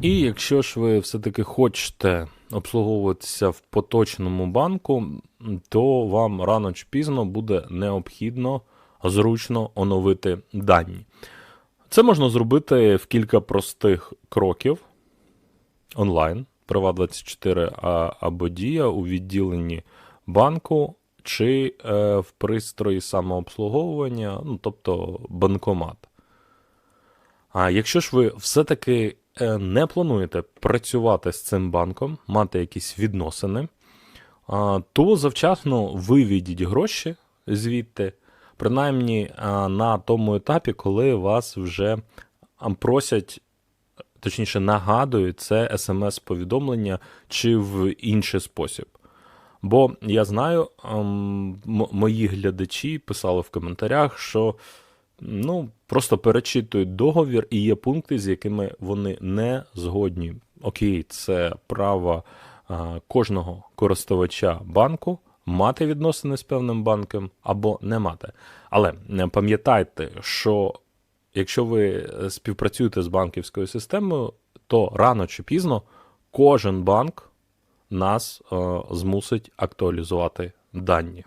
І якщо ж ви все-таки хочете обслуговуватися в поточному банку, то вам рано чи пізно буде необхідно зручно оновити дані. Це можна зробити в кілька простих кроків онлайн, Прива24 або Дія у відділенні банку чи е, в пристрої самообслуговування, ну, тобто банкомат. А якщо ж ви все-таки не плануєте працювати з цим банком, мати якісь відносини, то завчасно виведіть гроші звідти, принаймні на тому етапі, коли вас вже просять, точніше, нагадують це смс-повідомлення чи в інший спосіб. Бо я знаю, ем, мої глядачі писали в коментарях, що ну, просто перечитують договір і є пункти, з якими вони не згодні. Окей, це право кожного користувача банку мати відносини з певним банком або не мати. Але не пам'ятайте, що якщо ви е, співпрацюєте з банківською системою, то рано чи пізно кожен банк нас е, змусить актуалізувати дані.